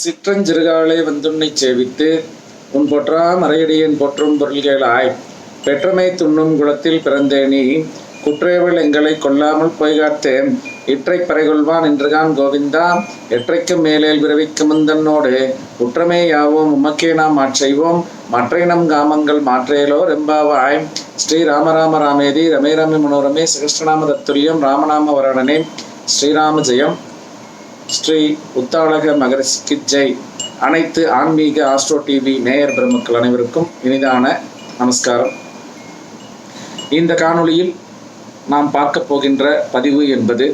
சிற்றஞ்சிறுகாலே வந்துன்னை சேவித்து உன் பொற்றா மறையடியின் பொற்றும் பொருள்களாய் பெற்றமை துண்ணும் குலத்தில் பிறந்தேனி குற்றேவள் எங்களை கொல்லாமல் போய்காத்தேன் இற்றை பறைகொள்வான் என்றுகான் கோவிந்தா எற்றைக்கும் மேலேல் விரவிக்கும் முந்தன்னோடு. குற்றமே யாவோம் உமக்கே நாம் மாற்றைவோம் மற்றை நம் காமங்கள் மாற்றேலோ ரெம்பாவாய் ஸ்ரீ ராமராம ராமேதி ரமே ரமே மனோரமே சகஸ்ரநாம தத்துல்யம் ராமநாம வரணனே. ஸ்ரீராம ஜெயம். ஸ்ரீ உத்தாளக மகரிஷிக்கு ஜெய் அனைத்து ஆன்மீக ஆஸ்ட்ரோ டிவி நேயர் பிரமுக்கள் அனைவருக்கும் இனிதான நமஸ்காரம். இந்த காணொளியில் நாம் பார்க்க போகின்ற பதிவு என்பது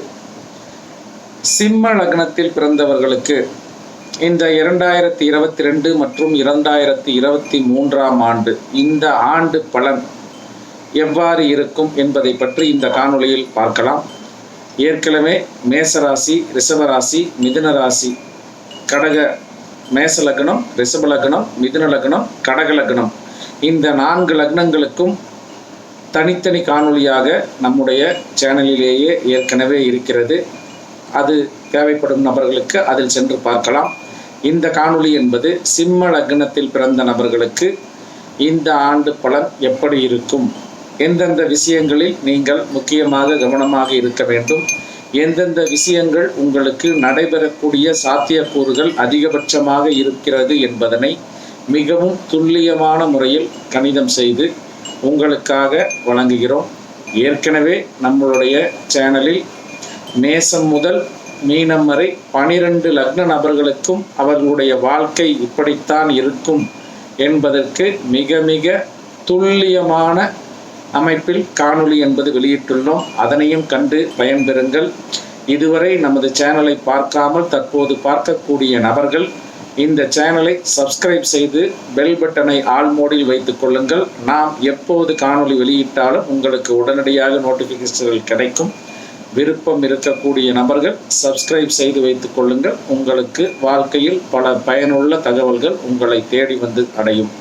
சிம்ம லக்னத்தில் பிறந்தவர்களுக்கு இந்த இரண்டாயிரத்தி இருபத்தி ரெண்டு மற்றும் இரண்டாயிரத்தி இருபத்தி மூன்றாம் ஆண்டு இந்த ஆண்டு பலன் எவ்வாறு இருக்கும் என்பதை பற்றி இந்த காணொளியில் பார்க்கலாம். ஏற்கனவே மேசராசி ரிஷபராசி மிதுன ராசி கடக மேச லக்னம் ரிஷப லக்னம் மிதுன லக்னம் கடக லக்னம். இந்த நான்கு லக்னங்களுக்கும் தனித்தனி காணொளியாக நம்முடைய சேனலிலேயே ஏற்கனவே இருக்கிறது. அது தேவைப்படும் நபர்களுக்கு அதில் சென்று பார்க்கலாம். இந்த காணொளி என்பது சிம்ம லக்னத்தில் பிறந்த நபர்களுக்கு இந்த ஆண்டு பலன் எப்படி இருக்கும்? எந்தெந்த விஷயங்களில் நீங்கள் முக்கியமாக கவனமாக இருக்க வேண்டும் எந்தெந்த விஷயங்கள் உங்களுக்கு நடைபெறக்கூடிய சாத்தியக்கூறுகள் அதிகபட்சமாக இருக்கிறது என்பதனை மிகவும் துல்லியமான முறையில் கணிதம் செய்து உங்களுக்காக வழங்குகிறோம். ஏற்கனவே நம்மளுடைய சேனலில் மேசம் முதல் மீனம் வரை பனிரெண்டு லக்ன நபர்களுக்கும் அவர்களுடைய வாழ்க்கை இப்படித்தான் இருக்கும் என்பதற்கு மிக மிக துல்லியமான அமைப்பில் காணொளி என்பது வெளியிட்டுள்ளோம். அதனையும் கண்டு பயன்பெறுங்கள். இதுவரை நமது சேனலை பார்க்காமல் தற்போது பார்க்கக்கூடிய நபர்கள் இந்த சேனலை சப்ஸ்கிரைப் செய்து பெல் பட்டனை ஆல் மோடில் வைத்துக் கொள்ளுங்கள். நாம் எப்போது காணொளி வெளியிட்டாலும் உங்களுக்கு உடனடியாக நோட்டிஃபிகேஷன்கள் கிடைக்கும். விருப்பம் இருக்கக்கூடிய நபர்கள் சப்ஸ்கிரைப் செய்து வைத்துக் கொள்ளுங்கள். உங்களுக்கு வாழ்க்கையில் பல பயனுள்ள தகவல்கள் உங்களை தேடி வந்து அடையும்.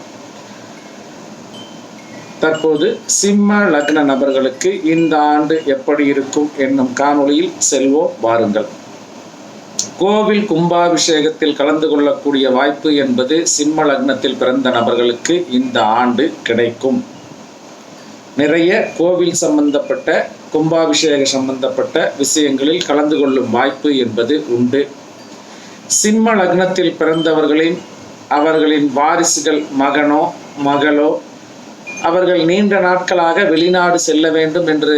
தற்போது சிம்ம லக்ன நபர்களுக்கு இந்த ஆண்டு எப்படி இருக்கும் என்னும் காணொளியில் செல்வோம் வாருங்கள். கோவில் கும்பாபிஷேகத்தில் கலந்து கொள்ளக்கூடிய வாய்ப்பு என்பது சிம்ம லக்னத்தில் பிறந்த நபர்களுக்கு இந்த ஆண்டு கிடைக்கும். நிறைய கோவில் சம்பந்தப்பட்ட கும்பாபிஷேக சம்பந்தப்பட்ட விஷயங்களில் கலந்து கொள்ளும் வாய்ப்பு என்பது உண்டு. சிம்ம லக்னத்தில் பிறந்தவர்களின் அவர்களின் வாரிசுகள் மகனோ மகளோ அவர்கள் நீண்ட நாட்களாக வெளிநாடு செல்ல வேண்டும் என்று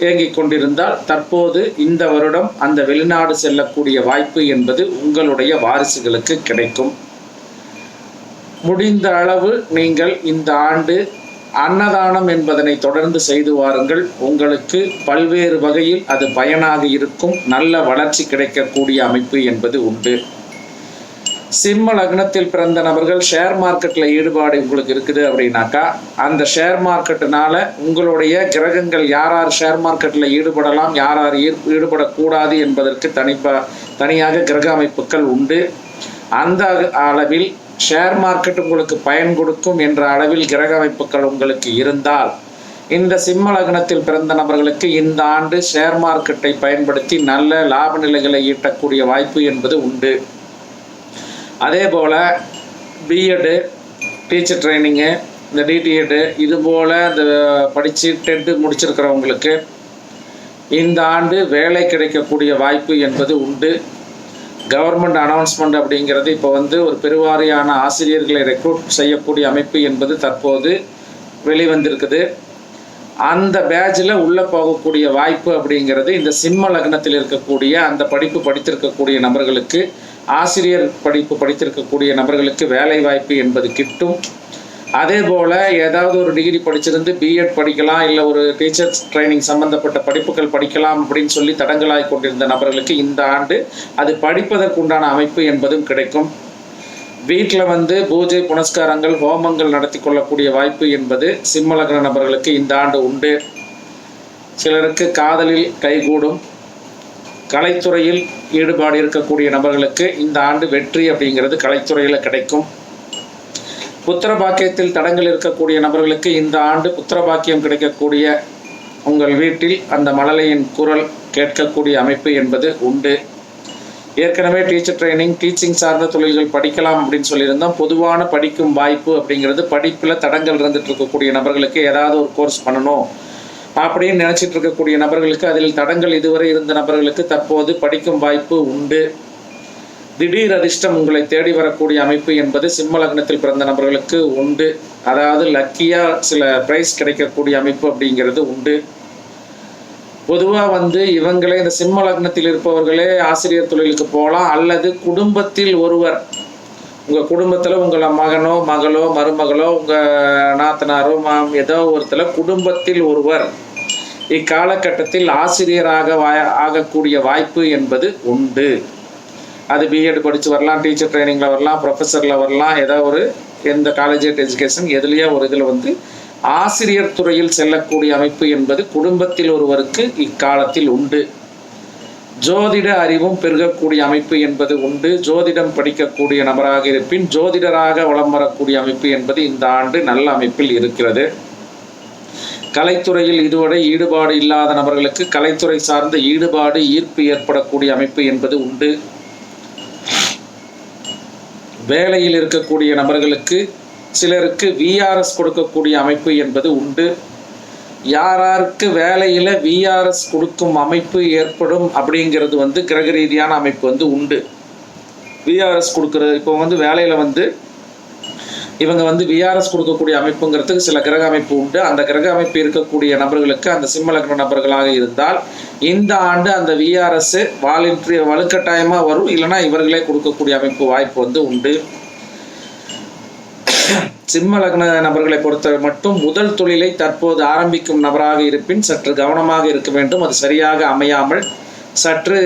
இயங்கிக் கொண்டிருந்தால் தற்போது இந்த வருடம் அந்த வெளிநாடு செல்லக்கூடிய வாய்ப்பு என்பது உங்களுடைய வாரிசுகளுக்கு கிடைக்கும். முடிந்த அளவு நீங்கள் இந்த ஆண்டு அன்னதானம் என்பதனை தொடர்ந்து செய்து வாருங்கள். உங்களுக்கு பல்வேறு வகையில் அது பயனாக இருக்கும். நல்ல வளர்ச்சி கிடைக்கக்கூடிய அமைப்பு என்பது உண்டு. சிம்ம லக்னத்தில் பிறந்த நபர்கள் ஷேர் மார்க்கெட்டில் ஈடுபாடு உங்களுக்கு இருக்குது அப்படின்னாக்கா அந்த ஷேர் மார்க்கெட்டுனால உங்களுடைய கிரகங்கள் யார் யார் ஷேர் மார்க்கெட்டில் ஈடுபடலாம் யார் யார் ஈடுபடக்கூடாது என்பதற்கு தனிப்பா தனியாக கிரக அமைப்புகள் உண்டு. அந்த அளவில் ஷேர் மார்க்கெட் உங்களுக்கு பயன் கொடுக்கும் என்ற அளவில் கிரக அமைப்புகள் உங்களுக்கு இருந்தால் இந்த சிம்ம லக்னத்தில் பிறந்த நபர்களுக்கு இந்த ஆண்டு ஷேர் மார்க்கெட்டை பயன்படுத்தி நல்ல லாப நிலைகளை ஈட்டக்கூடிய வாய்ப்பு என்பது உண்டு. அதே போல் பிஎட்டு டீச்சர் ட்ரைனிங்கு இந்த டிடிஎட்டு இது போல் இந்த படித்து டென்த்து முடிச்சிருக்கிறவங்களுக்கு இந்த ஆண்டு வேலை கிடைக்கக்கூடிய வாய்ப்பு என்பது உண்டு. கவர்மெண்ட் அனௌன்ஸ்மெண்ட் அப்படிங்கிறது இப்போ வந்து ஒரு பெருவாரியான ஆசிரியர்களை ரெக்ரூட் செய்யக்கூடிய அமைப்பு என்பது தற்போது வெளிவந்திருக்குது. அந்த பேட்சில் உள்ளே போகக்கூடிய வாய்ப்பு அப்படிங்கிறது இந்த சிம்ம லக்னத்தில் இருக்கக்கூடிய அந்த படிப்பு படித்திருக்கக்கூடிய நபர்களுக்கு ஆசிரியர் படிப்பு படித்திருக்கக்கூடிய நபர்களுக்கு வேலை வாய்ப்பு என்பது கிட்டும். அதே போல் ஏதாவது ஒரு டிகிரி படிச்சிருந்து பிஎட் படிக்கலாம் இல்லை ஒரு டீச்சர்ஸ் ட்ரைனிங் சம்பந்தப்பட்ட படிப்புகள் படிக்கலாம் அப்படின்னு சொல்லி தடங்களாய் கொண்டிருந்த நபர்களுக்கு இந்த ஆண்டு அது படிப்பதற்குண்டான அமைப்பு என்பதும் கிடைக்கும். வீட்டில் வந்து பூஜை புனஸ்காரங்கள் ஹோமங்கள் நடத்தி கொள்ளக்கூடிய வாய்ப்பு என்பது சிம்மலக்ன நபர்களுக்கு இந்த ஆண்டு உண்டு. சிலருக்கு காதலில் கைகூடும். கலைத்துறையில் ஈடுபாடு இருக்கக்கூடிய நபர்களுக்கு இந்த ஆண்டு வெற்றி அப்படிங்கிறது கலைத்துறையில் கிடைக்கும். புத்திர பாக்கியத்தில் தடங்கள் இருக்கக்கூடிய நபர்களுக்கு இந்த ஆண்டு புத்திர பாக்கியம் கிடைக்கக்கூடிய உங்கள் வீட்டில் அந்த மழலையின் குரல் கேட்கக்கூடிய அமைப்பு என்பது உண்டு. ஏற்கனவே டீச்சர் ட்ரைனிங் டீச்சிங் சார்ந்த தொழில்கள் படிக்கலாம் அப்படின்னு சொல்லியிருந்தோம். பொதுவான படிக்கும் வாய்ப்பு அப்படிங்கிறது படிப்பில் தடங்கள் இருந்துட்டு இருக்கக்கூடிய நபர்களுக்கு ஏதாவது ஒரு கோர்ஸ் பண்ணணும். அப்படின்னு நினைச்சிட்டு இருக்கக்கூடிய நபர்களுக்கு அதில் தடங்கள் இதுவரை இருந்த நபர்களுக்கு தற்போது படிக்கும் வாய்ப்பு உண்டு. திடீர் அதிர்ஷ்டம் உங்களை தேடி வரக்கூடிய அமைப்பு என்பது சிம்ம லக்னத்தில் பிறந்த நபர்களுக்கு உண்டு. அதாவது லக்கியா சில பிரைஸ் கிடைக்கக்கூடிய அமைப்பு அப்படிங்கிறது உண்டு. பொதுவாக வந்து இவங்களே இந்த சிம்ம லக்னத்தில் இருப்பவர்களே ஆசிரியர் தொழிலுக்கு போகலாம். அல்லது குடும்பத்தில் ஒருவர் உங்கள் குடும்பத்தில் உங்களை மகனோ மகளோ மருமகளோ உங்கள் நாத்தனாரோ மாம் ஏதோ ஒருத்தர் குடும்பத்தில் ஒருவர் இக்காலகட்டத்தில் ஆசிரியராக வாய ஆகக்கூடிய வாய்ப்பு என்பது உண்டு. அது பிஎட் படித்து வரலாம் டீச்சர் ட்ரைனிங்கில் வரலாம் ப்ரொஃபஸரில் வரலாம் ஏதோ ஒரு எந்த காலேஜ் எஜுகேஷன் எதுலேயோ ஒரு இதில் வந்து ஆசிரியர் துறையில் செல்லக்கூடிய அமைப்பு என்பது குடும்பத்தில் ஒருவருக்கு இக்காலத்தில் உண்டு. ஜோதிட அறிவும் பெருகக்கூடிய அமைப்பு என்பது உண்டு. ஜோதிடம் படிக்கக்கூடிய நபராக இருப்பின் ஜோதிடராக வலம் வரக்கூடிய அமைப்பு என்பது இந்த ஆண்டு நல்ல அமைப்பில் இருக்கிறது. கலைத்துறையில் இதுவரை ஈடுபாடு இல்லாத நபர்களுக்கு கலைத்துறை சார்ந்த ஈடுபாடு ஈர்ப்பு ஏற்படக்கூடிய அமைப்பு என்பது உண்டு. வேலையில் இருக்கக்கூடிய நபர்களுக்கு சிலருக்கு விஆர்எஸ் கொடுக்கக்கூடிய அமைப்பு என்பது உண்டு. யாராருக்கு வேலையில் விஆர்எஸ் கொடுக்கும் அமைப்பு ஏற்படும் அப்படிங்கிறது வந்து கிரக ரீதியான அமைப்பு வந்து உண்டு. விஆர்எஸ் கொடுக்கறது இப்போ வந்து வேலையில் வந்து இவங்க வந்து விஆர்எஸ் கொடுக்கக்கூடிய அமைப்புங்கிறதுக்கு சில கிரக அமைப்பு உண்டு. அந்த கிரக அமைப்பு இருக்கக்கூடிய நபர்களுக்கு அந்த சிம்ம லக்ன நபர்களாக இருந்தால் இந்த ஆண்டு அந்த விஆர்எஸ் வாலண்டரி வலுக்கட்டாயமாக வரும். இல்லைன்னா இவர்களே கொடுக்கக்கூடிய அமைப்பு வாய்ப்பு வந்து உண்டு. சிம்ம லக்ன நபர்களை பொறுத்த மட்டும் முதல் தொழிலை தற்போது ஆரம்பிக்கும் நபராக இருப்பின் சற்று கவனமாக இருக்க வேண்டும். அது சரியாக அமையாமல் சற்று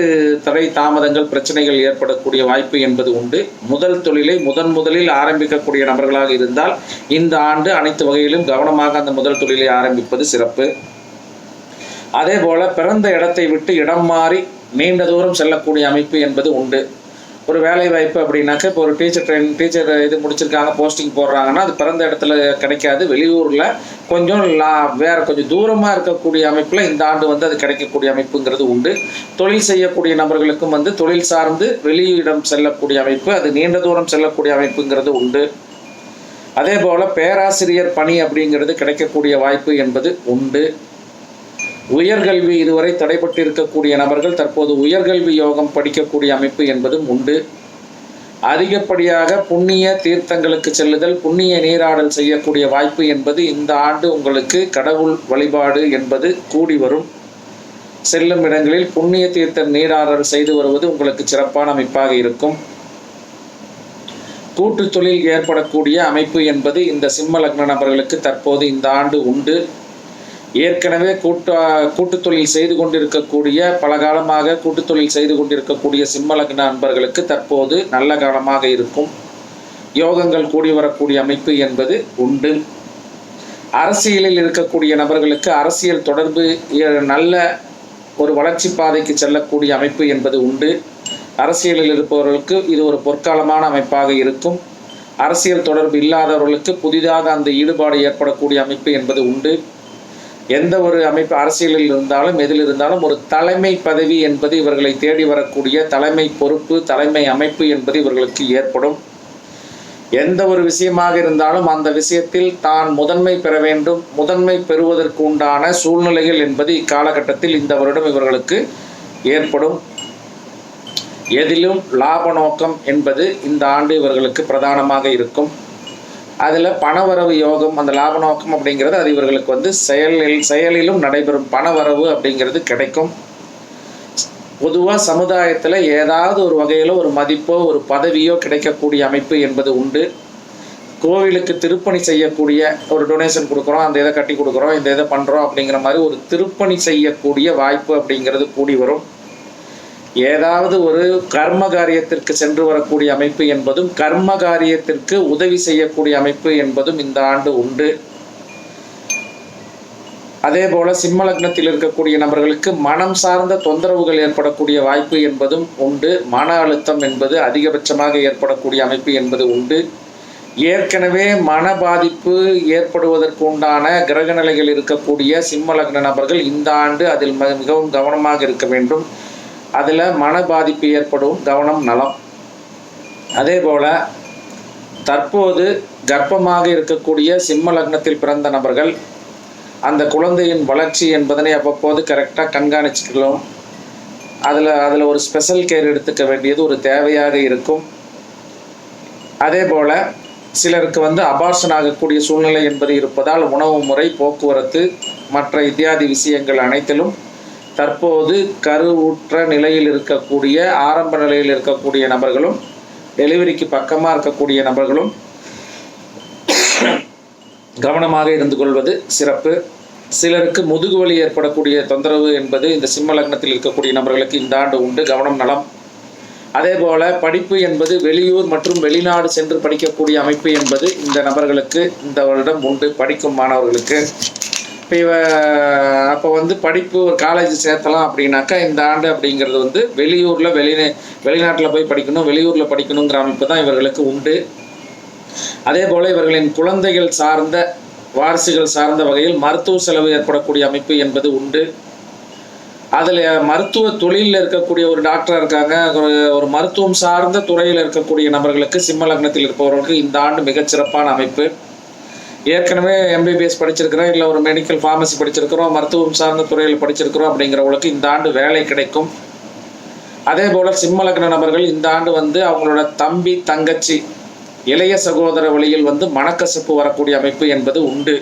தடை தாமதங்கள் பிரச்சனைகள் ஏற்படக்கூடிய வாய்ப்பு என்பது உண்டு. முதல் தொழிலை முதன் முதலில் ஆரம்பிக்கக்கூடிய நபர்களாக இருந்தால் இந்த ஆண்டு அனைத்து வகையிலும் கவனமாக அந்த முதல் தொழிலை ஆரம்பிப்பது சிறப்பு. அதே போல பிறந்த இடத்தை விட்டு இடம் மாறி நீண்ட தூரம் செல்லக்கூடிய அமைப்பு என்பது உண்டு. ஒரு வேலை வாய்ப்பு அப்படின்னாக்க இப்போ ஒரு டீச்சர் ட்ரெயின் டீச்சர் இது முடிச்சிருக்காங்க போஸ்டிங் போடுறாங்கன்னா அது பிறந்த இடத்துல கிடைக்காது. வெளியூரில் கொஞ்சம் லா வேறு கொஞ்சம் தூரமாக இருக்கக்கூடிய அமைப்பில் இந்த ஆண்டு வந்து அது கிடைக்கக்கூடிய அமைப்புங்கிறது உண்டு. தொழில் செய்யக்கூடிய நபர்களுக்கும் வந்து தொழில் சார்ந்து வெளியிடம் செல்லக்கூடிய அமைப்பு அது நீண்ட தூரம் செல்லக்கூடிய அமைப்புங்கிறது உண்டு. அதே போல் பேராசிரியர் பணி அப்படிங்கிறது கிடைக்கக்கூடிய வாய்ப்பு என்பது உண்டு. உயர்கல்வி இதுவரை தடைப்பட்டு இருக்கக்கூடிய நபர்கள் தற்போது உயர்கல்வி யோகம் படிக்கக்கூடிய அமைப்பு என்பதும் உண்டு. அதிகப்படியாக புண்ணிய தீர்த்தங்களுக்கு செல்லுதல் புண்ணிய நீராடல் செய்யக்கூடிய வாய்ப்பு என்பது இந்த ஆண்டு உங்களுக்கு கடவுள் வழிபாடு என்பது கூடி வரும். செல்லும் இடங்களில் புண்ணிய தீர்த்த நீராடல் செய்து வருவது உங்களுக்கு சிறப்பான அமைப்பாக இருக்கும். கூட்டு தொழில் ஏற்படக்கூடிய அமைப்பு என்பது இந்த சிம்ம லக்ன நபர்களுக்கு தற்போது இந்த ஆண்டு உண்டு. ஏற்கனவே கூட்டு கூட்டுத் தொழில் செய்து கொண்டிருக்கக்கூடிய பல காலமாக கூட்டுத் தொழில் செய்து கொண்டிருக்கக்கூடிய சிம்மலக்ன நண்பர்களுக்கு அன்பர்களுக்கு தற்போது நல்ல காலமாக இருக்கும். யோகங்கள் கூடி வரக்கூடிய அமைப்பு என்பது உண்டு. அரசியலில் இருக்கக்கூடிய நபர்களுக்கு அரசியல் தொடர்பு நல்ல ஒரு வளர்ச்சி பாதைக்கு செல்லக்கூடிய அமைப்பு என்பது உண்டு. அரசியலில் இருப்பவர்களுக்கு இது ஒரு பொற்காலமான அமைப்பாக இருக்கும். அரசியல் தொடர்பு இல்லாதவர்களுக்கு புதிதாக அந்த ஈடுபாடு ஏற்படக்கூடிய அமைப்பு என்பது உண்டு. எந்த ஒரு அமைப்பு அரசியலில் இருந்தாலும் எதில் இருந்தாலும் ஒரு தலைமை பதவி என்பது இவர்களை தேடி வரக்கூடிய தலைமை பொறுப்பு தலைமை அமைப்பு என்பது இவர்களுக்கு ஏற்படும். எந்த ஒரு விஷயமாக இருந்தாலும் அந்த விஷயத்தில் தான் முதன்மை பெற வேண்டும். முதன்மை பெறுவதற்கு உண்டான சூழ்நிலைகள் என்பது இக்காலகட்டத்தில் இந்த வருடம் இவர்களுக்கு ஏற்படும். எதிலும் லாப நோக்கம் என்பது இந்த ஆண்டு இவர்களுக்கு பிரதானமாக இருக்கும். அதில் பணவரவு யோகம் அந்த லாப நோக்கம் அப்படிங்கிறது அது இவர்களுக்கு வந்து செயலில் செயலிலும் நடைபெறும் பணவரவு அப்படிங்கிறது கிடைக்கும். பொதுவாக சமுதாயத்தில் ஏதாவது ஒரு வகையில் ஒரு மதிப்போ ஒரு பதவியோ கிடைக்கக்கூடிய அமைப்பு என்பது உண்டு. கோவிலுக்கு திருப்பணி செய்யக்கூடிய ஒரு டொனேஷன் கொடுக்குறோம் அந்த இதை கட்டி கொடுக்குறோம் இந்த இதை பண்ணுறோம் அப்படிங்கிற மாதிரி ஒரு திருப்பணி செய்யக்கூடிய வாய்ப்பு அப்படிங்கிறது கூடி வரும். ஏதாவது ஒரு கர்ம காரியத்திற்கு சென்று வரக்கூடிய அமைப்பு என்பதும் கர்ம காரியத்திற்கு உதவி செய்யக்கூடிய அமைப்பு என்பதும் இந்த ஆண்டு உண்டு. அதே போல சிம்ம லக்னத்தில் இருக்கக்கூடிய நபர்களுக்கு மனம் சார்ந்த தொந்தரவுகள் ஏற்படக்கூடிய வாய்ப்பு என்பதும் உண்டு. மன அழுத்தம் என்பது அதிகபட்சமாக ஏற்படக்கூடிய அமைப்பு என்பது உண்டு. ஏற்கனவே மன பாதிப்பு ஏற்படுவதற்கு உண்டான கிரக நிலைகள் இருக்கக்கூடிய சிம்ம லக்ன நபர்கள் இந்த ஆண்டு அதில் மிகவும் கவனமாக இருக்க வேண்டும். அதில் மன பாதிப்பு ஏற்படும் கவனம் நலம். அதே போல் தற்போது கர்ப்பமாக இருக்கக்கூடிய சிம்ம லக்னத்தில் பிறந்த நபர்கள் அந்த குழந்தையின் வளர்ச்சி என்பதனை அவ்வப்போது கரெக்டாக கண்காணிச்சுக்கலாம். அதில் அதில் ஒரு ஸ்பெஷல் கேர் எடுத்துக்க வேண்டியது ஒரு தேவையாக இருக்கும். அதே போல் சிலருக்கு வந்து அபார்ஷன் ஆகக்கூடிய சூழ்நிலை என்பது இருப்பதால் உணவு முறை போக்குவரத்து மற்ற இத்தியாதி விஷயங்கள் அனைத்திலும் தற்போது கருவுற்ற நிலையில் இருக்கக்கூடிய ஆரம்ப நிலையில் இருக்கக்கூடிய நபர்களும் டெலிவரிக்கு பக்கமாக இருக்கக்கூடிய நபர்களும் கவனமாக இருந்து கொள்வது சிறப்பு. சிலருக்கு முதுகு வலி ஏற்படக்கூடிய தொந்தரவு என்பது இந்த சிம்ம லக்னத்தில் இருக்கக்கூடிய நபர்களுக்கு இந்த ஆண்டு உண்டு கவனம் நலம். அதேபோல படிப்பு என்பது வெளியூர் மற்றும் வெளிநாடு சென்று படிக்கக்கூடிய அமைப்பு என்பது இந்த நபர்களுக்கு இந்த வருடம் உண்டு படிக்கும் மாணவர்களுக்கு. இப்போ இவ அப்போ வந்து படிப்பு ஒரு காலேஜ் சேர்த்தலாம் அப்படின்னாக்கா இந்த ஆண்டு அப்படிங்கிறது வந்து வெளியூரில் வெளி வெளிநாட்டில் போய் படிக்கணும் வெளியூரில் படிக்கணுங்கிற அமைப்பு தான் இவர்களுக்கு உண்டு. அதே போல் இவர்களின் குழந்தைகள் சார்ந்த வாரிசுகள் சார்ந்த வகையில் மருத்துவ செலவு ஏற்படக்கூடிய அமைப்பு என்பது உண்டு. அதில் மருத்துவ தொழிலில் இருக்கக்கூடிய ஒரு டாக்டராக இருக்காங்க. ஒரு ஒரு மருத்துவம் சார்ந்த துறையில் இருக்கக்கூடிய நபர்களுக்கு சிம்ம லக்னத்தில் இருப்பவர்களுக்கு இந்த ஆண்டு மிகச்சிறப்பான அமைப்பு. ஏற்கனவே எம்பிபிஎஸ் படிச்சிருக்கிறோம் இல்லை ஒரு மெடிக்கல் ஃபார்மசி படிச்சிருக்கிறோம் மருத்துவம் சார்ந்த துறையில் படிச்சிருக்கிறோம் அப்படிங்கிறவங்களுக்கு இந்த ஆண்டு வேலை கிடைக்கும். அதே போல் சிம்மலக்ன நபர்கள் இந்த ஆண்டு வந்து அவங்களோட தம்பி தங்கச்சி இளைய சகோதர வழியில் வந்து மனக்கசப்பு வரக்கூடிய அமைப்பு என்பது உண்டு.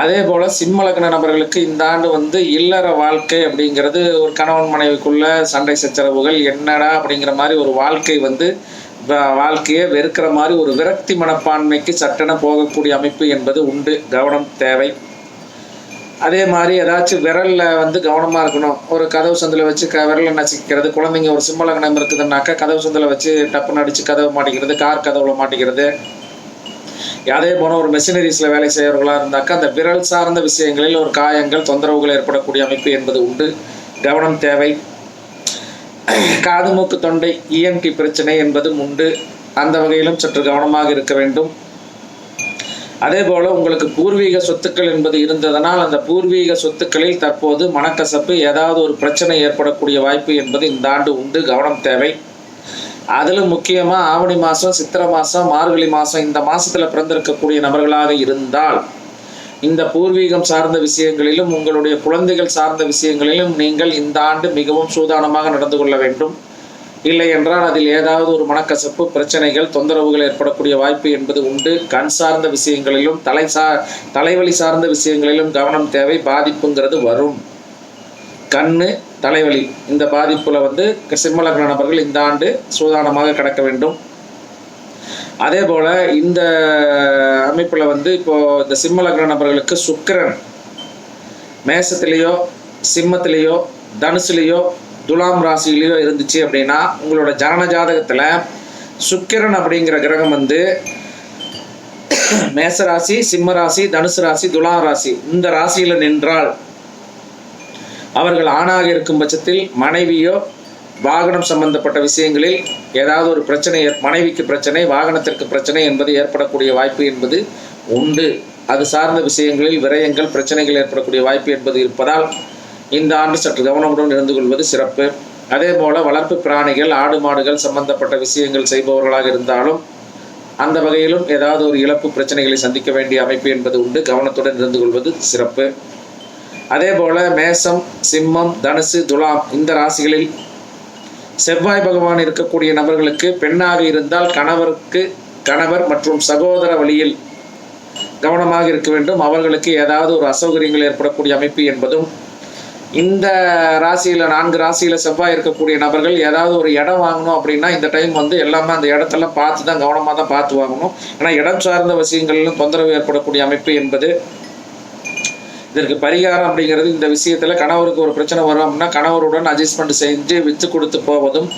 அதே போல் சிம்மலக்ன நபர்களுக்கு இந்த ஆண்டு வந்து இல்லற வாழ்க்கை அப்படிங்கிறது ஒரு கணவன் மனைவிக்குள்ள சண்டை சச்சரவுகள் என்னடா அப்படிங்கிற மாதிரி ஒரு வாழ்க்கை வந்து வாழ்க்கையை வெறுக்கிற மாதிரி ஒரு விரக்தி மனப்பான்மைக்கு சட்டென போகக்கூடிய அமைப்பு என்பது உண்டு. கவனம் தேவை. அதே மாதிரி ஏதாச்சும் விரலில் வந்து கவனமாக இருக்கணும். ஒரு கதவு சந்தில் வச்சு க விரலை நசிக்கிறது குழந்தைங்க ஒரு சிம்ம இருக்குதுன்னாக்கா கதவு சந்தில் வச்சு டப்புன்னு அடித்து கதவு மாட்டிக்கிறது கார் கதவுல மாட்டிக்கிறது. அதே போன ஒரு மெஷினரிஸில் வேலை செய்கிறவர்களாக இருந்தாக்கா அந்த விரல் சார்ந்த விஷயங்களில் ஒரு காயங்கள் தொந்தரவுகள் ஏற்படக்கூடிய அமைப்பு என்பது உண்டு. கவனம் தேவை. காது மூக்கு தொண்டை இஎன்டி பிரச்சனை என்பதும் உண்டு. அந்த வகையிலும் சற்று கவனமாக இருக்க வேண்டும். அதே போல உங்களுக்கு பூர்வீக சொத்துக்கள் என்பது இருந்ததனால் அந்த பூர்வீக சொத்துக்களில் தற்போது மனக்கசப்பு ஏதாவது ஒரு பிரச்சனை ஏற்படக்கூடிய வாய்ப்பு என்பது இந்த ஆண்டு உண்டு. கவனம் தேவை. அதிலும் முக்கியமாக ஆவணி மாதம் சித்திரை மாதம் மார்கழி மாதம் இந்த மாசத்துல பிறந்திருக்கக்கூடிய நபர்களாக இருந்தால் இந்த பூர்வீகம் சார்ந்த விஷயங்களிலும் உங்களுடைய குழந்தைகள் சார்ந்த விஷயங்களிலும் நீங்கள் இந்த ஆண்டு மிகவும் சூதானமாக நடந்து கொள்ள வேண்டும். இல்லை என்றால் அதில் ஏதாவது ஒரு மனக்கசப்பு பிரச்சனைகள் தொந்தரவுகள் ஏற்படக்கூடிய வாய்ப்பு என்பது உண்டு. கண் சார்ந்த விஷயங்களிலும் தலை சா தலைவலி சார்ந்த விஷயங்களிலும் கவனம் தேவை பாதிப்புங்கிறது வரும். கண்ணு தலைவலி இந்த பாதிப்புல வந்து சிம்ம நபர்கள் இந்த ஆண்டு சூதானமாக கடக்க வேண்டும். அதே போல இந்த அமைப்புல வந்து இப்போ இந்த சிம்ம லக்ன நபர்களுக்கு சுக்கிரன். மேசத்திலேயோ சிம்மத்திலேயோ தனுசுலேயோ துலாம் ராசியிலையோ இருந்துச்சு அப்படின்னா உங்களோட ஜனன ஜாதகத்துல சுக்கிரன் அப்படிங்கிற கிரகம் வந்து மேச ராசி சிம்ம ராசி தனுசு ராசி துலாம் ராசி இந்த ராசியில நின்றால் அவர்கள் ஆணாக இருக்கும் பட்சத்தில் மனைவியோ வாகனம் சம்பந்தப்பட்ட விஷயங்களில் ஏதாவது ஒரு பிரச்சனை ஏற்- மனைவிக்கு பிரச்சனை வாகனத்திற்கு பிரச்சனை என்பது ஏற்படக்கூடிய வாய்ப்பு என்பது உண்டு. அது சார்ந்த விஷயங்களில் விரயங்கள் பிரச்சனைகள் ஏற்படக்கூடிய வாய்ப்பு என்பது இருப்பதால் இந்த ஆண்டு சற்று கவனமுடன் இருந்து கொள்வது சிறப்பு. அதே போல வளர்ப்பு பிராணிகள் ஆடு மாடுகள் சம்பந்தப்பட்ட விஷயங்கள் செய்பவர்களாக இருந்தாலும் அந்த வகையிலும் ஏதாவது ஒரு இழப்பு பிரச்சனைகளை சந்திக்க வேண்டிய அமைப்பு என்பது உண்டு. கவனத்துடன் இருந்து கொள்வது சிறப்பு. அதே போல மேசம் சிம்மம் தனுசு துலாம் இந்த ராசிகளில் செவ்வாய் பகவான் இருக்கக்கூடிய நபர்களுக்கு பெண்ணாக இருந்தால் கணவருக்கு கணவர் மற்றும் சகோதர வழியில் கவனமாக இருக்க வேண்டும். அவர்களுக்கு ஏதாவது ஒரு அசௌகரியங்கள் ஏற்படக்கூடிய அமைப்பு என்பதும் இந்த ராசியில நான்கு ராசியில செவ்வாய் இருக்கக்கூடிய நபர்கள் ஏதாவது ஒரு இடம் வாங்கணும் அப்படின்னா இந்த டைம் வந்து எல்லாமே அந்த இடத்தெல்லாம் பார்த்து தான் கவனமாக தான் பார்த்து வாங்கணும். ஏன்னா இடம் சார்ந்த விஷயங்களிலும் தொந்தரவு ஏற்படக்கூடிய அமைப்பு என்பது இதற்கு பரிகாரம் அப்படிங்கிறது இந்த விஷயத்துல கணவருக்கு ஒரு பிரச்சனை வரும் அப்படின்னா கணவருடன் அட்ஜஸ்ட்மெண்ட் செஞ்சு விட்டு கொடுத்து போவதும்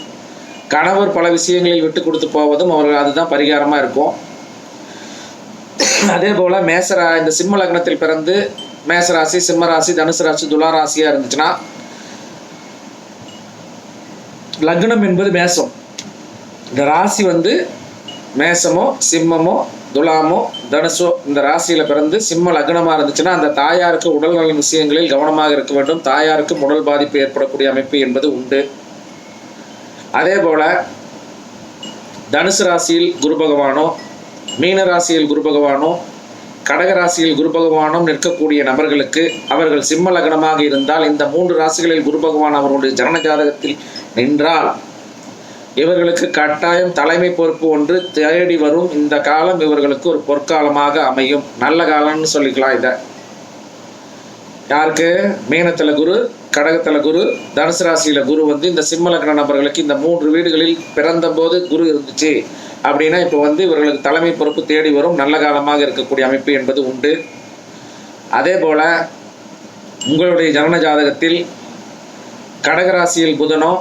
கணவர் பல விஷயங்களில் விட்டு கொடுத்து போவதும் அவர்கள் அதுதான் பரிகாரமா இருக்கும். அதே போல மேசரா இந்த சிம்ம லக்னத்தில் பிறந்து மேசராசி சிம்ம ராசி தனுசு ராசி துலா ராசியா இருந்துச்சுன்னா லக்னம் என்பது மேசம். இந்த ராசி வந்து மேசமோ சிம்மமோ துலாமோ தனுசோ இந்த ராசியில் பிறந்து சிம்ம லக்னமாக இருந்துச்சுன்னா அந்த தாயாருக்கு உடல்நல விஷயங்களில் கவனமாக இருக்க வேண்டும். தாயாருக்கு உடல் பாதிப்பு ஏற்படக்கூடிய அமைப்பு என்பது உண்டு. அதே போல தனுசு ராசியில் குரு பகவானோ மீன ராசியில் குரு பகவானோ கடக ராசியில் குரு பகவானும் நிற்கக்கூடிய நபர்களுக்கு அவர்கள் சிம்ம லக்னமாக இருந்தால் இந்த மூன்று ராசிகளில் குரு பகவான் அவர்களுடைய ஜனன ஜாதகத்தில் நின்றால் இவர்களுக்கு கட்டாயம் தலைமை பொறுப்பு ஒன்று தேடி வரும் இந்த காலம் இவர்களுக்கு ஒரு பொற்காலமாக அமையும். நல்ல காலம்னு சொல்லிக்கலாம் இதை. யாருக்கு? மீனத்துல குரு கடகத்துல குரு தனுசு ராசியில குரு வந்து இந்த சிம்ம லக்ன நபர்களுக்கு இந்த மூன்று வீடுகளில் பிறந்த போது குரு இருந்துச்சு. அப்படின்னா இப்போ வந்து இவர்களுக்கு தலைமை பொறுப்பு தேடி வரும். நல்ல காலமாக இருக்கக்கூடிய அமைப்பு என்பது உண்டு. அதே போல உங்களுடைய ஜனன ஜாதகத்தில் கடகராசியில் புதனோ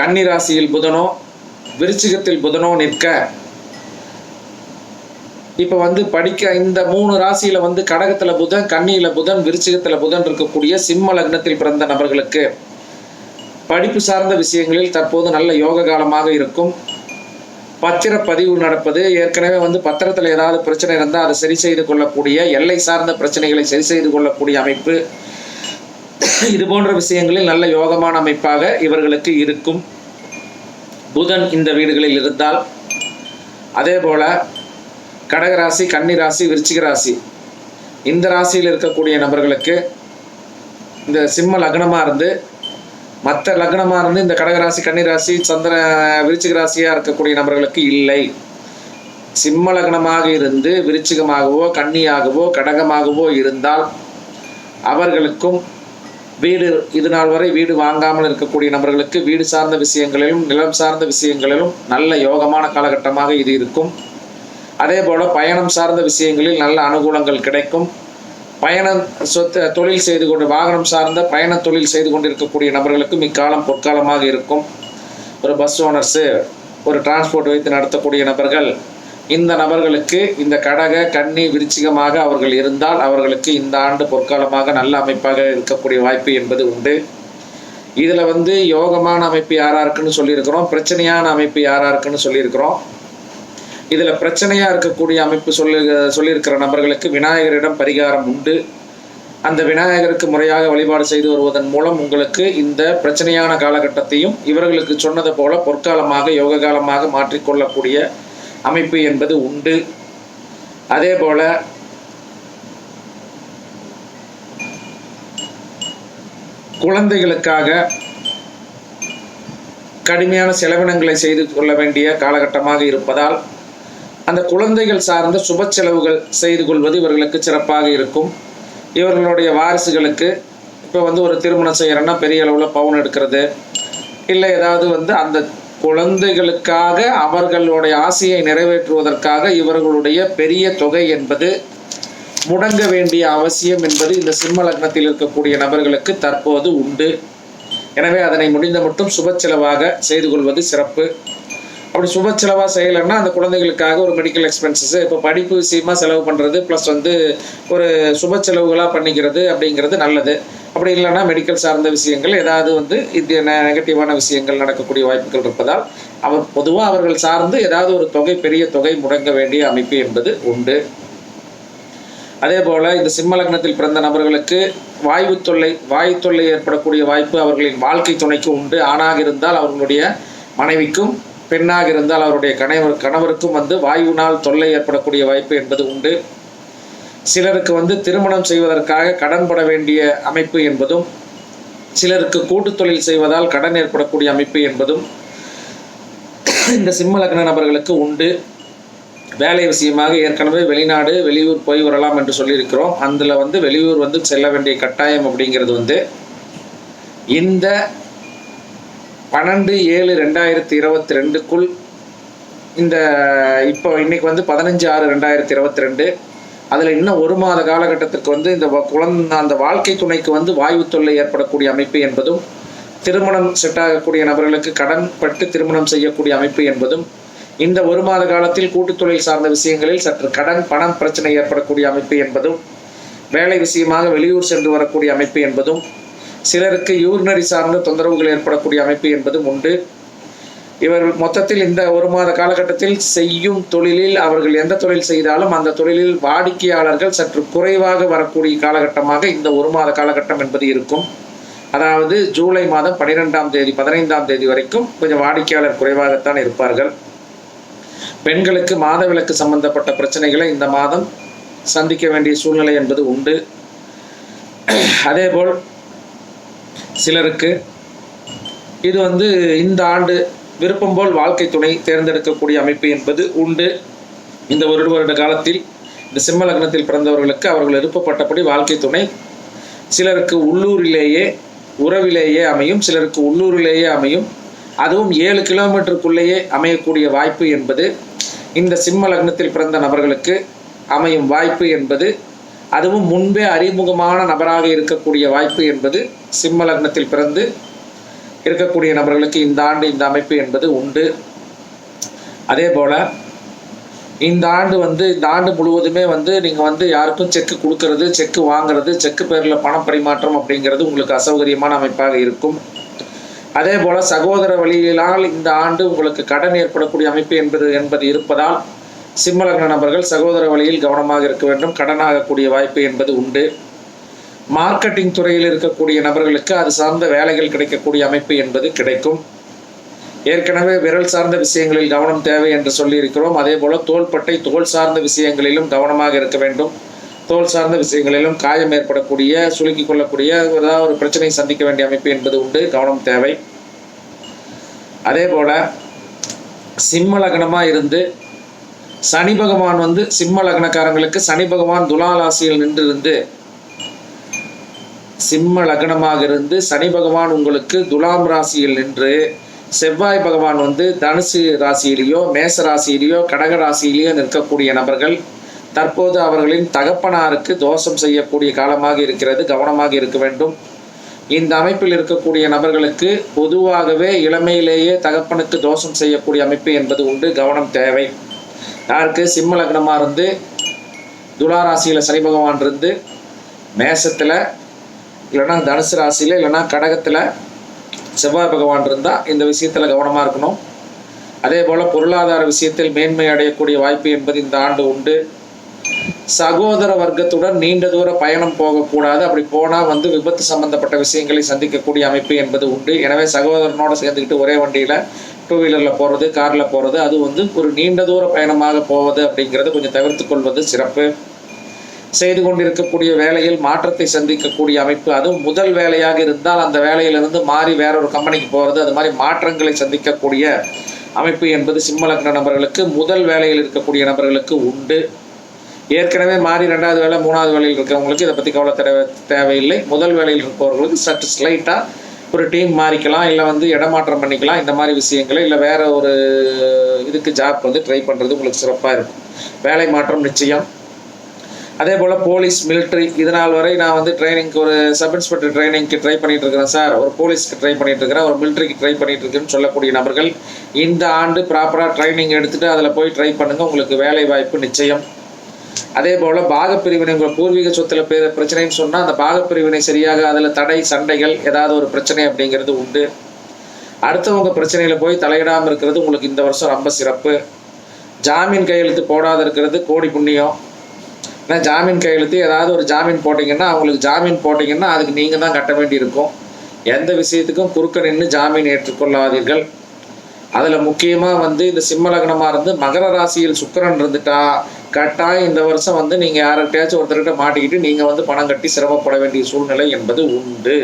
கன்னி ராசியில் புதனோ விருச்சிகத்தில் புதனோ நிற்க. இப்போ வந்து படிக்க இந்த மூணு ராசியில வந்து கடகத்துல புதன் கன்னியில புதன் விருச்சிகத்துல புதன் இருக்கக்கூடிய சிம்ம லக்னத்தில் பிறந்த நபர்களுக்கு படிப்பு சார்ந்த விஷயங்களில் தற்போது நல்ல யோக காலமாக இருக்கும். பத்திர பதிவு நடப்பது. ஏற்கனவே வந்து பத்திரத்தில் ஏதாவது பிரச்சனை இருந்தால் அதை சரி செய்து கொள்ளக்கூடிய எல்லை சார்ந்த பிரச்சனைகளை சரி செய்து கொள்ளக்கூடிய அமைப்பு. இது போன்ற விஷயங்களில் நல்ல யோகமான அமைப்பாக இவர்களுக்கு இருக்கும். புதன் இந்த வீடுகளில் இருந்தால் அதே போல கடகராசி கன்னிராசி விருச்சிக ராசி இந்த ராசியில் இருக்கக்கூடிய நபர்களுக்கு இந்த சிம்ம லக்னமாக இருந்து மற்ற லக்னமாக இருந்து இந்த கடகராசி கன்னிராசி சந்திர விருச்சிக ராசியாக இருக்கக்கூடிய நபர்களுக்கு இல்லை. சிம்ம லக்னமாக இருந்து விருச்சிகமாகவோ கன்னியாகவோ கடகமாகவோ இருந்தால் அவர்களுக்கும் வீடு இது நாள் வரை வீடு வாங்காமல் இருக்கக்கூடிய நபர்களுக்கு வீடு சார்ந்த விஷயங்களிலும் நிலம் சார்ந்த விஷயங்களிலும் நல்ல யோகமான காலகட்டமாக இது இருக்கும். அதே போல பயணம் சார்ந்த விஷயங்களில் நல்ல அனுகூலங்கள் கிடைக்கும். பயணம் சொத்து தொழில் செய்து கொண்டு வாகனம் சார்ந்த பயண தொழில் செய்து கொண்டிருக்கக்கூடிய நபர்களுக்கும் இக்காலம் பொற்காலமாக இருக்கும். ஒரு பஸ் ஓனர்ஸு ஒரு டிரான்ஸ்போர்ட் வைத்து நடத்தக்கூடிய நபர்கள் இந்த நபர்களுக்கு இந்த கடக கன்னி விருச்சிகமாக அவர்கள் இருந்தால் அவர்களுக்கு இந்த ஆண்டு பொற்காலமாக நல்ல அமைப்பாக இருக்கக்கூடிய வாய்ப்பு என்பது உண்டு. இதில் வந்து யோகமான அமைப்பு யாரா இருக்குன்னு சொல்லியிருக்கிறோம் பிரச்சனையான அமைப்பு யாரா இருக்குன்னு சொல்லியிருக்கிறோம். இதில் பிரச்சனையாக இருக்கக்கூடிய அமைப்பு சொல்லி சொல்லியிருக்கிற நபர்களுக்கு விநாயகரிடம் பரிகாரம் உண்டு. அந்த விநாயகருக்கு முறையாக வழிபாடு செய்து வருவதன் மூலம் உங்களுக்கு இந்த பிரச்சனையான காலகட்டத்தையும் இவர்களுக்கு சொன்னது போல பொற்காலமாக யோக காலமாக மாற்றிக்கொள்ளக்கூடிய அமைப்பு என்பது உண்டு. அதே போல குழந்தைகளுக்காக கடுமையான செலவினங்களை செய்து கொள்ள வேண்டிய காலகட்டமாக இருப்பதால் அந்த குழந்தைகள் சார்ந்த சுப செலவுகள் செய்து கொள்வது இவர்களுக்கு சிறப்பாக இருக்கும். இவர்களுடைய வாரிசுகளுக்கு இப்போ வந்து ஒரு திருமணம் செய்கிறோன்னா பெரிய அளவில் பவுன் எடுக்கிறது. இல்லை ஏதாவது வந்து அந்த குழந்தைகளுக்காக அவர்களுடைய ஆசையை நிறைவேற்றுவதற்காக இவர்களுடைய பெரிய தொகை என்பது முடங்க வேண்டிய அவசியம் என்பது இந்த சிம்ம லக்னத்தில் இருக்கக்கூடிய நபர்களுக்கு தற்போது உண்டு. எனவே அதனை முடிந்த மட்டும் சுப செலவாக செய்து கொள்வது சிறப்பு. அப்படி சுப செலவாக செய்யலைன்னா அந்த குழந்தைகளுக்காக ஒரு மெடிக்கல் எக்ஸ்பென்சஸ் இப்போ படிப்பு விஷயமா செலவு பண்ணுறது ப்ளஸ் வந்து ஒரு சுப செலவுகளாக பண்ணிக்கிறது அப்படிங்கிறது நல்லது. அப்படி இல்லைன்னா மெடிக்கல் சார்ந்த விஷயங்கள் ஏதாவது வந்து இது நெகட்டிவான விஷயங்கள் நடக்கக்கூடிய வாய்ப்புகள் இருப்பதால் அவர் பொதுவாக அவர்கள் சார்ந்து ஏதாவது ஒரு தொகை பெரிய தொகை முடங்க வேண்டிய அமைப்பு என்பது உண்டு. அதே போல இந்த சிம்ம லக்னத்தில் பிறந்த நபர்களுக்கு வாய்வு தொல்லை வாயு தொல்லை ஏற்படக்கூடிய வாய்ப்பு அவர்களின் வாழ்க்கை துணைக்கு உண்டு. ஆணாக இருந்தால் அவர்களுடைய மனைவிக்கும் பெண்ணாக இருந்தால் அவருடைய கணவர் கணவருக்கும் வந்து வாயுவினால் தொல்லை ஏற்படக்கூடிய வாய்ப்பு என்பது உண்டு. சிலருக்கு வந்து திருமணம் செய்வதற்காக கடன் பட வேண்டிய அமைப்பு என்பதும் சிலருக்கு கூட்டு தொழில் செய்வதால் கடன் ஏற்படக்கூடிய அமைப்பு என்பதும் இந்த சிம்ம லக்ன நபர்களுக்கு உண்டு. வேலை விஷயமாக ஏற்கனவே வெளிநாடு வெளியூர் போய் வரலாம் என்று சொல்லியிருக்கிறோம். அதில் வந்து வெளியூர் வந்து செல்ல வேண்டிய கட்டாயம் அப்படிங்கிறது வந்து இந்த பன்னெண்டு ஏழு ரெண்டாயிரத்தி இருபத்தி ரெண்டுக்குள் இந்த இப்போ இன்னைக்கு வந்து பதினஞ்சு ஆறு ரெண்டாயிரத்தி இருபத்தி ரெண்டு. அதில் இன்னும் ஒரு மாத காலகட்டத்திற்கு வந்து இந்த வ- குழந்தை அந்த வாழ்க்கை துணைக்கு வந்து வாயு தொல்லை ஏற்படக்கூடிய அமைப்பு என்பதும் திருமணம் செட் ஆகக்கூடிய நபர்களுக்கு கடன் பட்டு திருமணம் செய்யக்கூடிய அமைப்பு என்பதும் இந்த ஒரு மாத காலத்தில் கூட்டுத்தொழில் சார்ந்த விஷயங்களில் சற்று கடன் பணம் பிரச்சனை ஏற்படக்கூடிய அமைப்பு என்பதும் வேலை விஷயமாக வெளியூர் சென்று வரக்கூடிய அமைப்பு என்பதும் சிலருக்கு யூரினரி சார்ந்த தொந்தரவுகள் ஏற்படக்கூடிய அமைப்பு என்பதும் உண்டு. இவர்கள் மொத்தத்தில் இந்த ஒரு மாத காலகட்டத்தில் செய்யும் தொழிலில் அவர்கள் எந்த தொழில் செய்தாலும் அந்த தொழிலில் வாடிக்கையாளர்கள் சற்று குறைவாக வரக்கூடிய காலகட்டமாக இந்த ஒரு மாத காலகட்டம் என்பது இருக்கும். அதாவது ஜூலை மாதம் பன்னிரெண்டாம் தேதி பதினைந்தாம் தேதி வரைக்கும் கொஞ்சம் வாடிக்கையாளர் குறைவாகத்தான் இருப்பார்கள். பெண்களுக்கு மாதவிலக்கு சம்பந்தப்பட்ட பிரச்சனைகளை இந்த மாதம் சந்திக்க வேண்டிய சூழ்நிலை என்பது உண்டு. அதேபோல் சிலருக்கு இது வந்து இந்த ஆண்டு விருப்பம் போல் வாழ்க்கை துணை தேர்ந்தெடுக்கக்கூடிய அமைப்பு என்பது உண்டு. இந்த ஒரு வருட காலத்தில் இந்த சிம்ம லக்னத்தில் பிறந்தவர்களுக்கு அவர்கள் விருப்பப்பட்டபடி வாழ்க்கை துணை. சிலருக்கு உள்ளூரிலேயே உறவிலேயே அமையும் சிலருக்கு உள்ளூரிலேயே அமையும். அதுவும் ஏழு கிலோமீட்டருக்குள்ளேயே அமையக்கூடிய வாய்ப்பு என்பது இந்த சிம்ம லக்னத்தில் பிறந்த நபர்களுக்கு அமையும் வாய்ப்பு என்பது அதுவும் முன்பே அறிமுகமான நபராக இருக்கக்கூடிய வாய்ப்பு என்பது சிம்ம லக்னத்தில் பிறந்து இருக்கக்கூடிய நபர்களுக்கு இந்த ஆண்டு இந்த அமைப்பு என்பது உண்டு. அதே போல் இந்த ஆண்டு வந்து இந்த ஆண்டு முழுவதுமே வந்து நீங்கள் வந்து யாருக்கும் செக்கு கொடுக்கறது செக்கு வாங்குறது செக்கு பேரில் பண பரிமாற்றம் அப்படிங்கிறது உங்களுக்கு அசௌகரியமான அமைப்பாக இருக்கும். அதே போல் சகோதர வழியினால் இந்த ஆண்டு உங்களுக்கு கடன் ஏற்படக்கூடிய அமைப்பு என்பது என்பது இருப்பதால் சிம்மலக்ன நபர்கள் சகோதர வழியில் கவனமாக இருக்க வேண்டும். கடனாகக்கூடிய வாய்ப்பு என்பது உண்டு. மார்க்கெட்டிங் துறையில் இருக்கக்கூடிய நபர்களுக்கு அது சார்ந்த வேலைகள் கிடைக்கக்கூடிய அமைப்பு என்பது கிடைக்கும். ஏற்கனவே விரல் சார்ந்த விஷயங்களில் கவனம் தேவை என்று சொல்லியிருக்கிறோம். அதே போல தோள்பட்டை தோல் சார்ந்த விஷயங்களிலும் கவனமாக இருக்க வேண்டும். தோல் சார்ந்த விஷயங்களிலும் காயம் ஏற்படக்கூடிய சுலுக்கிக் கொள்ளக்கூடிய ஏதாவது ஒரு பிரச்சனையை சந்திக்க வேண்டிய அமைப்பு என்பது உண்டு. கவனம் தேவை. அதே போல சிம்ம லக்னமாக இருந்து சனி பகவான் வந்து சிம்ம லக்னக்காரங்களுக்கு சனி பகவான் துலாராசியில் நின்று இருந்து சிம்ம லக்னமாக இருந்து சனி பகவான் உங்களுக்கு துலாம் ராசியில் நின்று செவ்வாய் பகவான் வந்து தனுசு ராசியிலேயோ மேச ராசியிலேயோ கடக ராசியிலேயோ நிற்கக்கூடிய நபர்கள். தற்போது அவர்களின் தகப்பனாருக்கு தோஷம் செய்யக்கூடிய காலமாக இருக்கிறது கவனமாக இருக்க வேண்டும். இந்த அமைப்பில் இருக்கக்கூடிய நபர்களுக்கு பொதுவாகவே இளமையிலேயே தகப்பனுக்கு தோஷம் செய்யக்கூடிய அமைப்பு என்பது உண்டு. கவனம் தேவை. யாருக்கு? சிம்ம லக்னமாக இருந்து துலா ராசியில் சனி பகவான் இருந்து மேசத்தில் இல்லைன்னா தனுசு ராசியில் இல்லைன்னா கடகத்தில் செவ்வாய் பகவான் இருந்தால் இந்த விஷயத்தில் கவனமாக இருக்கணும். அதே போல் பொருளாதார விஷயத்தில் மேன்மை அடையக்கூடிய வாய்ப்பு என்பது இந்த ஆண்டு உண்டு. சகோதர வர்க்கத்துடன் நீண்ட தூர பயணம் போகக்கூடாது. அப்படி போனால் வந்து விபத்து சம்பந்தப்பட்ட விஷயங்களை சந்திக்கக்கூடிய அமைப்பு என்பது உண்டு. எனவே சகோதரனோட சேர்ந்துக்கிட்டு ஒரே வண்டியில் டூ வீலரில் போகிறது காரில் போகிறது அது வந்து ஒரு நீண்ட தூர பயணமாக போவது அப்படிங்கிறத கொஞ்சம் தவிர்த்து கொள்வது சிறப்பு. செய்து கொண்டிருக்கக்கூடிய வேலையில் மாற்றத்தை சந்திக்கக்கூடிய அமைப்பு அதுவும் முதல் வேலையாக இருந்தால் அந்த வேலையிலிருந்து மாறி வேற ஒரு கம்பெனிக்கு போகிறது அது மாதிரி மாற்றங்களை சந்திக்கக்கூடிய அமைப்பு என்பது சிம்ம லக்ன நபர்களுக்கு முதல் வேலையில் இருக்கக்கூடிய நபர்களுக்கு உண்டு. ஏற்கனவே மாறி ரெண்டாவது வேலை மூணாவது வேலையில் இருக்கிறவங்களுக்கு இதை பற்றி கவலை தேவை தேவையில்லை. முதல் வேலையில் இருப்பவர்களுக்கு சற்று ஸ்லைட்டாக ஒரு டீம் மாறிக்கலாம் இல்லை வந்து இடமாற்றம் பண்ணிக்கலாம் இந்த மாதிரி விஷயங்களை இல்லை வேற ஒரு இதுக்கு ஜாப் வந்து ட்ரை பண்ணுறது உங்களுக்கு சிறப்பாக இருக்கும். வேலை மாற்றம் நிச்சயம். அதே போல் போலீஸ் மிலிட்ரி இதனால் வரை நான் வந்து ட்ரைனிங்க்கு ஒரு சப் இன்ஸ்பெக்டர் ட்ரைனிங்க்கு ட்ரை பண்ணிட்டு இருக்கிறேன் சார் ஒரு போலீஸ்க்கு ட்ரை பண்ணிட்டு இருக்கிறேன் ஒரு மிலிட்ரிக்கு ட்ரை பண்ணிட்டு இருக்குன்னு சொல்லக்கூடிய நபர்கள் இந்த ஆண்டு ப்ராப்பராக ட்ரைனிங் எடுத்துகிட்டு அதில் போய் ட்ரை பண்ணுங்கள் உங்களுக்கு வேலை வாய்ப்பு நிச்சயம். அதே போல் பாகப்பிரிவினை உங்கள் பூர்வீக சொத்துல பெ பிரச்சனைன்னு சொன்னால் அந்த பாகப்பிரிவினை சரியாக அதில் தடை சண்டைகள் ஏதாவது ஒரு பிரச்சனை அப்படிங்கிறது உண்டு. அடுத்தவங்க பிரச்சனையில போய் தலையிடாமல் இருக்கிறது உங்களுக்கு இந்த வருஷம் ரொம்ப சிறப்பு. ஜாமீன் கையெழுத்து போடாத இருக்கிறது கோடி புண்ணியம். ஏன்னா ஜாமீன் கையெழுத்து ஏதாவது ஒரு ஜாமீன் போட்டிங்கன்னா அவங்களுக்கு ஜாமீன் போட்டிங்கன்னா அதுக்கு நீங்கள் தான் கட்ட வேண்டியிருக்கும். எந்த விஷயத்துக்கும் குறுக்க நின்று ஜாமீன் ஏற்றுக்கொள்ளாதீர்கள். அதில் முக்கியமாக வந்து இந்த சிம்ம லக்னமாக இருந்து மகர ராசியில் சுக்கிரன் இருந்துட்டா கட்டாயம் இந்த வருஷம் வந்து நீங்கள் யார்கிட்டயாச்சும் ஒருத்தர்கிட்ட மாட்டிக்கிட்டு நீங்கள் வந்து பணம் கட்டி சிரமப்பட வேண்டிய சூழ்நிலை என்பது உண்டு.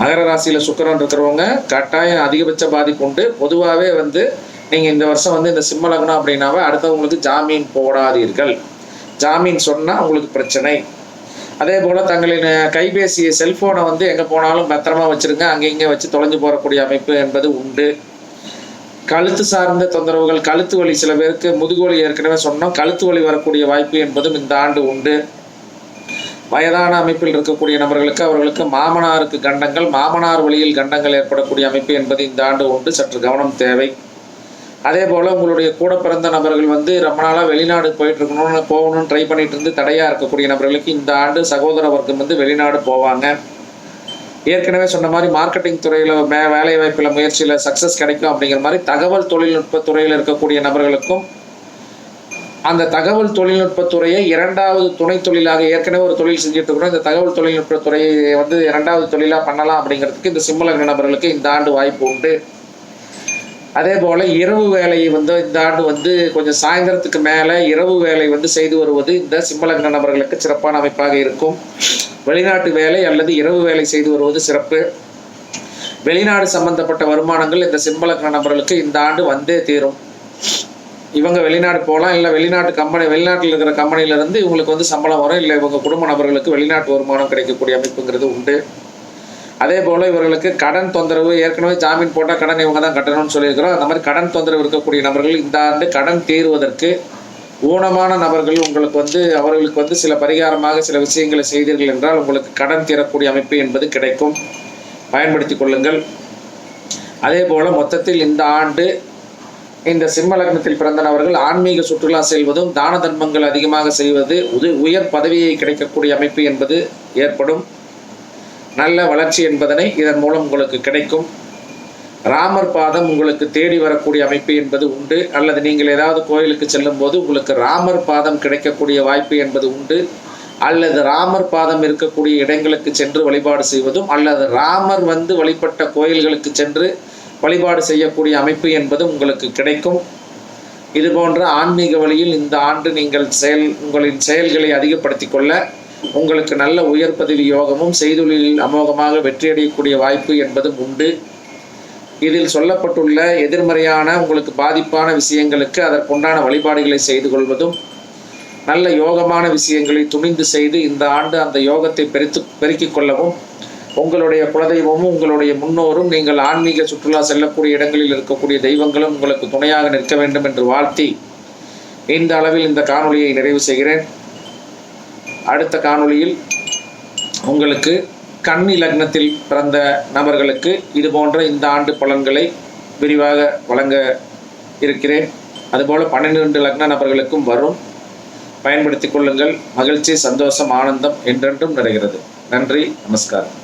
மகர ராசியில் சுக்கரன் இருக்கிறவங்க கட்டாயம் அதிகபட்ச பாதிப்பு உண்டு. பொதுவாகவே வந்து நீங்கள் இந்த வருஷம் வந்து இந்த சிம்ம லக்னம் அப்படின்னாவே அடுத்தவங்களுக்கு ஜாமீன் போடாதீர்கள். ஜாமீன் சொன்னால் உங்களுக்கு பிரச்சனை. அதே போல் தங்களின் கைபேசி செல்ஃபோனை வந்து எங்கே போனாலும் பத்திரமா வச்சுருங்க. அங்கே இங்கே வச்சு தொலைஞ்சு போகக்கூடிய அமைப்பு என்பது உண்டு. கழுத்து சார்ந்த தொந்தரவுகள் கழுத்து வலி சில பேருக்கு முதுகுவலி ஏற்கனவே சொன்னோம். கழுத்து வலி வரக்கூடிய வாய்ப்பு என்பதும் இந்த ஆண்டு உண்டு. வயதான அமைப்பில் இருக்கக்கூடிய நபர்களுக்கு அவர்களுக்கு மாமனாருக்கு கண்டங்கள் மாமனார் வழியில் கண்டங்கள் ஏற்படக்கூடிய அமைப்பு என்பது இந்த ஆண்டு உண்டு. சற்று கவனம் தேவை. அதே போல் உங்களுடைய கூட பிறந்த நபர்கள் வந்து ரொம்ப நாளாக வெளிநாடு போயிட்டு இருக்கணும்னு போகணும்னு ட்ரை பண்ணிட்டு இருந்து தடையாக இருக்கக்கூடிய நபர்களுக்கு இந்த ஆண்டு சகோதர வர்க்கம் வந்து வெளிநாடு போவாங்க. ஏற்கனவே சொன்ன மாதிரி மார்க்கெட்டிங் துறையில் மே வேலை வாய்ப்பில் முயற்சியில் சக்ஸஸ் கிடைக்கும் அப்படிங்கிற மாதிரி தகவல் தொழில்நுட்ப துறையில் இருக்கக்கூடிய நபர்களுக்கும் அந்த தகவல் தொழில்நுட்ப துறையை இரண்டாவது துணை தொழிலாக ஏற்கனவே ஒரு தொழில் செஞ்சுட்டு இருக்கிறோம். இந்த தகவல் தொழில்நுட்ப துறையை வந்து இரண்டாவது தொழிலாக பண்ணலாம் அப்படிங்கிறதுக்கு இந்த சிம்மலக நபர்களுக்கு இந்த ஆண்டு வாய்ப்பு உண்டு. அதே போல் இரவு வேலையை வந்து இந்த ஆண்டு வந்து கொஞ்சம் சாயந்தரத்துக்கு மேலே இரவு வேலை வந்து செய்து வருவது இந்த சிம்மலங்க நபர்களுக்கு சிறப்பான அமைப்பாக இருக்கும். வெளிநாட்டு வேலை அல்லது இரவு வேலை செய்து வருவது சிறப்பு. வெளிநாடு சம்பந்தப்பட்ட வருமானங்கள் இந்த சிம்மலக்ன நபர்களுக்கு இந்த ஆண்டு வந்தே தீரும். இவங்க வெளிநாடு போகலாம் இல்லை வெளிநாட்டு கம்பெனி வெளிநாட்டில் இருக்கிற கம்பெனியிலேருந்து இவங்களுக்கு வந்து சம்பளம் வரும் இல்லை இவங்க குடும்ப நபர்களுக்கு வெளிநாட்டு வருமானம் கிடைக்கக்கூடிய அமைப்புங்கிறது உண்டு. அதே போல் இவர்களுக்கு கடன் தொந்தரவு ஏற்கனவே ஜாமீன் போட்டால் கடன் இவங்க தான் கட்டணும்னு சொல்லியிருக்கிறோம். அந்த மாதிரி கடன் தொந்தரவு இருக்கக்கூடிய நபர்கள் இந்த ஆண்டு கடன் தீர்வதற்கு ஊனமான நபர்கள் உங்களுக்கு வந்து அவர்களுக்கு வந்து சில பரிகாரமாக சில விஷயங்களை செய்தீர்கள் என்றால் உங்களுக்கு கடன் தீரக்கூடிய அமைப்பு என்பது கிடைக்கும். பயன்படுத்தி கொள்ளுங்கள். அதே போல் மொத்தத்தில் இந்த ஆண்டு இந்த சிம்ம லக்னத்தில் பிறந்த நபர்கள் ஆன்மீக சுற்றுலா செல்வதும் தான தர்மங்கள் அதிகமாக செய்வது உது உயர் பதவியை கிடைக்கக்கூடிய அமைப்பு என்பது ஏற்படும். நல்ல வளர்ச்சி என்பதனை இதன் மூலம் உங்களுக்கு கிடைக்கும். ராமர் பாதம் உங்களுக்கு தேடி வரக்கூடிய அமைப்பு என்பது உண்டு. அல்லது நீங்கள் ஏதாவது கோயிலுக்கு செல்லும் போது உங்களுக்கு ராமர் பாதம் கிடைக்கக்கூடிய வாய்ப்பு என்பது உண்டு. அல்லது ராமர் பாதம் இருக்கக்கூடிய இடங்களுக்கு சென்று வழிபாடு செய்வதும் அல்லது ராமர் வந்து வழிபட்ட கோயில்களுக்கு சென்று வழிபாடு செய்யக்கூடிய அமைப்பு என்பது உங்களுக்கு கிடைக்கும். இது போன்ற ஆன்மீக வழியில் இந்த ஆண்டு நீங்கள் செயல் உங்களின் செயல்களை அதிகப்படுத்திக் கொள்ள உங்களுக்கு நல்ல உயர் பதவி யோகமும் செய்தொழிலில் அமோகமாக வெற்றியடையக்கூடிய வாய்ப்பு என்பதும் உண்டு. இதில் சொல்லப்பட்டுள்ள எதிர்மறையான உங்களுக்கு பாதிப்பான விஷயங்களுக்கு அதற்குண்டான வழிபாடுகளை செய்து கொள்வதும் நல்ல யோகமான விஷயங்களை துணிந்து செய்து இந்த ஆண்டு அந்த யோகத்தை பெருத்து பெருக்கிக் கொள்ளவும் உங்களுடைய குலதெய்வமும் உங்களுடைய முன்னோரும் நீங்கள் ஆன்மீக சுற்றுலா செல்லக்கூடிய இடங்களில் இருக்கக்கூடிய தெய்வங்களும் உங்களுக்கு துணையாக நிற்க வேண்டும் என்று வாழ்த்தி இந்த அளவில் இந்த காணொலியை நிறைவு செய்கிறேன். அடுத்த காணொளியில் உங்களுக்கு கன்னி லக்னத்தில் பிறந்த நபர்களுக்கு இது போன்ற இந்த ஆண்டு பலன்களை விரிவாக வழங்க இருக்கிறேன். அதுபோல் பன்னிரெண்டு லக்ன நபர்களுக்கும் வரும். பயன்படுத்திக் கொள்ளுங்கள். மகிழ்ச்சி சந்தோஷம் ஆனந்தம் என்றென்றும் நிறைகிறது. நன்றி நமஸ்காரம்.